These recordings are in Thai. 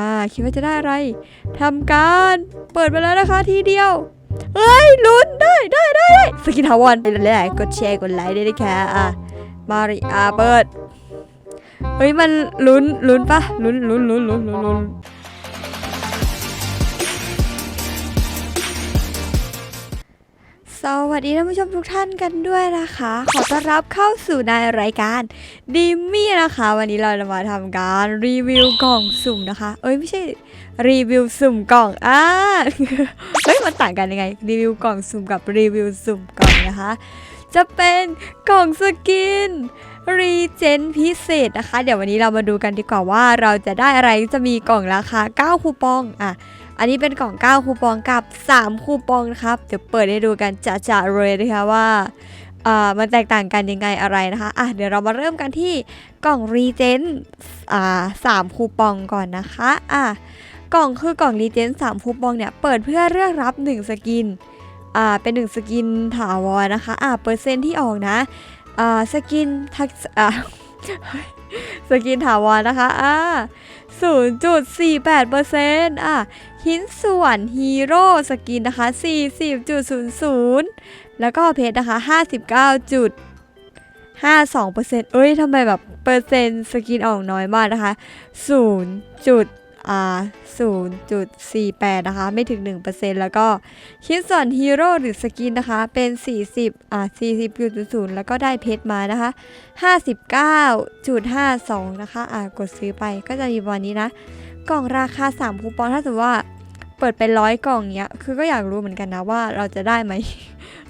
อ่าคิดว่าจะได้อะไรทำการเปิดไปแล้วนะคะทีเดียวเฮ้ยลุ้นได้ได้ได้ได้สกินทาวอนไปเลยกดแชร์กดไลค์ได้เลยนะคะอะมาริอาเปิดเฮ้ยมันลุ้นลุ้นปะลุ้นลุ้นลุ้นลุ้นลุ้น วัสดีท่านผู้ชมทุกท่านกันด้วยนะคะ ขอต้อนรับเข้าสู่ในรายการดิมมี่นะคะ วันนี้เราจะมาทำการรีวิวกล่องสุ่มนะคะ เอ้ยไม่ใช่รีวิวสุ่มกล่องอ่าเฮ้ยมันต่างกันยังไง รีวิวกล่องสุ่มกับรีวิวสุ่มกล่องนะคะ จะเป็นกล่องสกินรีเจนพิเศษนะคะ เดี๋ยววันนี้เรามาดูกันดีกว่าว่าเราจะได้อะไรจะมีกล่องราคา 9 คูปองอะ อันนี้เป็นกล่อง 9 คูปองกับ 3 คูปองนะครับ เดี๋ยวเปิดให้ดูกันจะๆเลยนะคะว่าอ่ามันแตกต่างกันยังไงอะไรนะคะอะเดี๋ยวเรามาเริ่มกันที่กล่องรีเจนอ่าสามคูปองก่อนนะคะอะกล่องคือกล่องรีเจน3คูปองเนี่ย เปิดเพื่อเลือกรับ 1 สกินอ่าเป็น 1 สกินถาวรนะคะอะเปอร์เซ็นที่ออกนะอ่าสกินทักษอ่า สกินถาวรนะคะ อ่า 0.48%อะหินส่วนฮีโร่สกินนะคะ 40.00 แล้วก็เพชรนะคะ 59.52%เอ้ยทำไมแบบเปอร์เซ็นต์สกินออกน้อยมากนะคะ 0. จุดอ่า0.48 นะคะ ไม่ถึง 1%แล้วก็ชิ้นส่วนฮีโร่หรือสกินนะคะ เป็น 40อ่า40.0 แล้วก็ได้เพชรมานะคะ 59.52 นะคะ อ่ากดซื้อไปก็จะมีวันนี้นะ กล่องราคา 3 คูปองถ้าสมมติว่าเปิดเป็นร้อยกล่องเนี้ย คือก็อยากรู้เหมือนกันนะว่าเราจะได้ไหม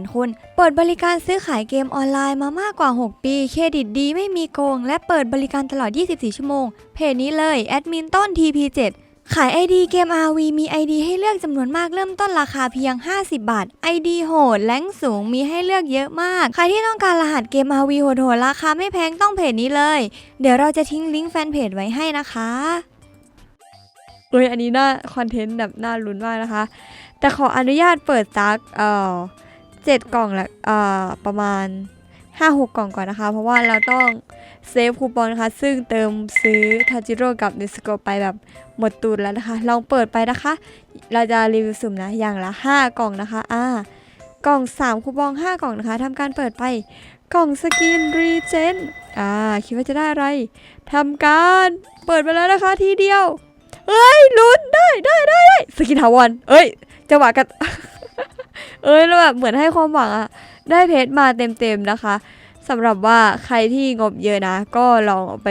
นคน เปิดบริการซื้อขายเกมออนไลน์มามากกว่า 6 ปี เครดิตดีไม่มีโกง และเปิดบริการตลอด 24 ชั่วโมง เพจนี้เลย แอดมินต้น TP7 ขาย ID เกม RV มี ID ให้เลือกจำนวนมากเริ่มต้นราคาเพียง 50 บาท ID โหดแรงสูงมีให้เลือกเยอะมาก ใครที่ต้องการรหัสเกม RV โหดๆราคาไม่แพงต้องเพจนี้เลย เดี๋ยวเราจะทิ้งลิงก์แฟนเพจไว้ให้นะคะเอ้ยอันนี้น่าคอนเทนต์แบบน่าลุ้นมากนะคะ แต่ขออนุญาตเปิดซักเอ่อ เจ็ดกล่องละอ่อประมาณ 5-6 กล่องก่อนนะคะ เพราะว่าเราต้องเซฟคูปองนะคะ ซึ่งเติมซื้อทาจิโร่กับเนสโกไปแบบหมดตูนแล้วนะคะ ลองเปิดไปนะคะ เราจะรีวิวสุ่มนะ อย่างละ 5 กล่องนะคะ อ่ากล่อง 3 คูปอง 5 กล่องนะคะทำการเปิดไปกล่องสกินรีเจนอ่า คิดว่าจะได้อะไรทำการเปิดไปแล้วนะคะทีเดียว เอ้ยลุ้นได้ได้ได้ได้สกินถาวรเอ้ยจังหวะกัน เอ้ยแล้วแบบเหมือนให้ความหวังอะได้เพชรมาเต็มๆนะคะสำหรับว่าใครที่งบเยอะนะ ก็ลองเอาไป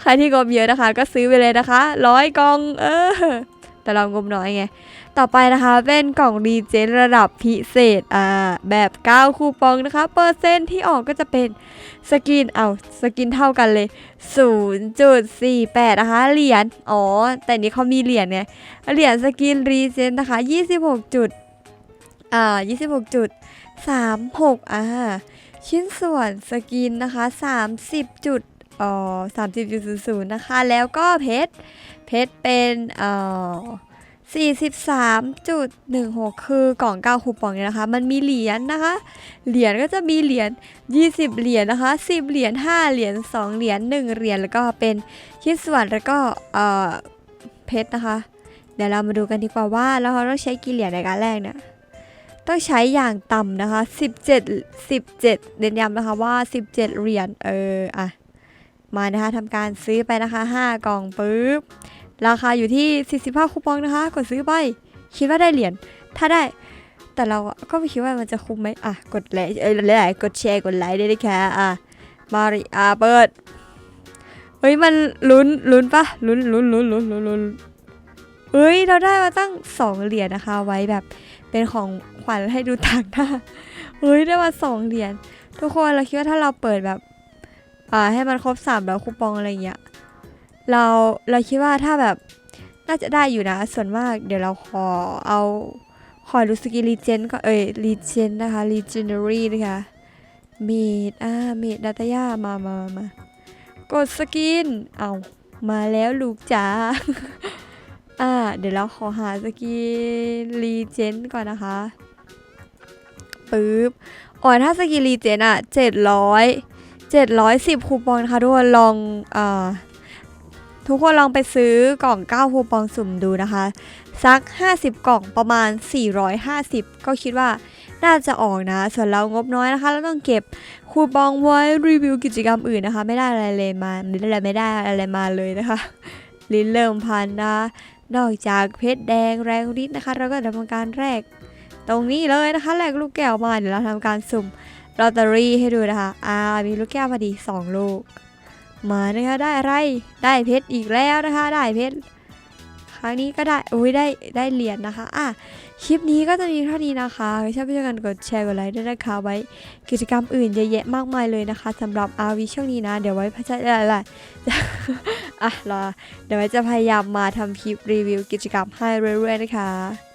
ใครที่งบเยอะนะคะ ก็ซื้อไปเลยนะคะร้อยกล่อง เออ แต่เรางบน้อยไง ต่อไปนะคะเป็นกล่องรีเจนระดับพิเศษอ่าแบบ 9 คูปองนะคะ เปอร์เซ็นที่ออกก็จะเป็นสกินเอาสกินเท่ากันเลย 0.48 นะคะ เหรียญอ๋อ แต่นี้เขามีเหรียญไงเหรียญสกินรีเจนนะคะ 26จุด อ่า26จุด36อ่าชิ้นส่วนสกินนะคะ 30 จุดอ๋อ30.00นะคะ แล้วก็เพชร เพชรเป็นอ่อ43.16 คือกล่อง9คูปองเนี่ยนะคะ มันมีเหรียญนะคะ เหรียญก็จะมีเหรียญ 20 เหรียญนะคะ 10 เหรียญ 5 เหรียญ 2 เหรียญ 1 เหรียญ แล้วก็เป็นชิ้นส่วนแล้วก็เอ่อเพชรนะคะ เดี๋ยวเรามาดูกันดีกว่าว่าเราต้องใช้กี่เหรียญในการแรกเนี่ย ต้องใช้อย่างต่ำนะคะ 17 17เน้นย้ำนะคะว่า 17 เหรียญเอออะมานะคะทำการซื้อไปนะคะ 5 กล่องปุ๊บ ราคาอยู่ที่ 45 คูปองนะคะ กดซื้อไป คิดว่าได้เหรียญถ้าได้แต่เราก็ไม่คิดว่ามันจะคุ้มไหมอะ กดไลค์เอ้ยไลค์กดแชร์กดไลค์ได้เลยค่ะอะมาริอาเปิดเฮ้ยมันลุ้นลุ้นปะลุ้นลุ้นลุ้นลุ้นลุ้นลุ้นเฮ้ยเราได้มาตั้ง2เหรียญนะคะไว้แบบเป็นของ ขวัญให้ดูต่างหน้าเฮ้ยได้มาสองเหรียญทุกคนเราคิดว่าถ้าเราเปิดแบบอ่าให้มันครบสามแล้วคูปองอะไรอย่างเงี้ยเราเราคิดว่าถ้าแบบน่าจะได้อยู่นะ ส่วนมากเดี๋ยวเราขอเอาขอดูสกิลรีเจนก็เอ้ยรีเจนนะคะรีเจนเนอรี่นะคะเมดอ่าเมดดัตยามามา มามากดสกิน เอามาแล้วลูกจ๋าอ่า เดี๋ยวเราขอหาสกินรีเจนก่อนนะคะ ปึ๊บอ๋อถ้าสกิลรีเจนอะเจ็ดร้อยเจ็ดร้อยสิบคูปองนะคะทุกคนลองอ่าทุกคนลองไปซื้อกล่อง 9 คูปองสุ่มดูนะคะ สัก 50 กล่องประมาณ 450 ก็คิดว่าน่าจะออกนะ ส่วนเรางบน้อยนะคะ เราต้องเก็บคูปองไว้รีวิวกิจกรรมอื่นนะคะ ไม่ได้อะไรเลยมาไม่ได้อะไรม่ได้อะไรมาเลยนะคะ ลิ้นเริ่มพันนะ นอกจากเพชรแดงแรงฤทธิ์นะคะ เราก็ทำเนินการแรก ตรงนี้เลยนะคะแรกลูกแก้วมาเดี๋ยวเราทำการสุ่มลอตเตอรี่ให้ดูนะคะ อ่า มีลูกแก้วพอดี2ลูก มานะคะ ได้อะไร ได้เพชรอีกแล้วนะคะ ได้เพชร ครั้งนี้ก็ได้ อุ้ยได้ ได้เหรียญนะคะ อะ คลิปนี้ก็จะมีเท่านี้นะคะชอบช่วยกันกดแชร์ กดไลค์ด้วยนะคะ ไว้กิจกรรมอื่นเยอะแยะมากมายเลยนะคะสำหรับอาวีช่วงนี้นะ เดี๋ยวไว้พัชอะไรอะรอ เดี๋ยวไว้จะพยายามมาทำคลิปรีวิวกิจกรรมให้เรื่อยๆนะคะ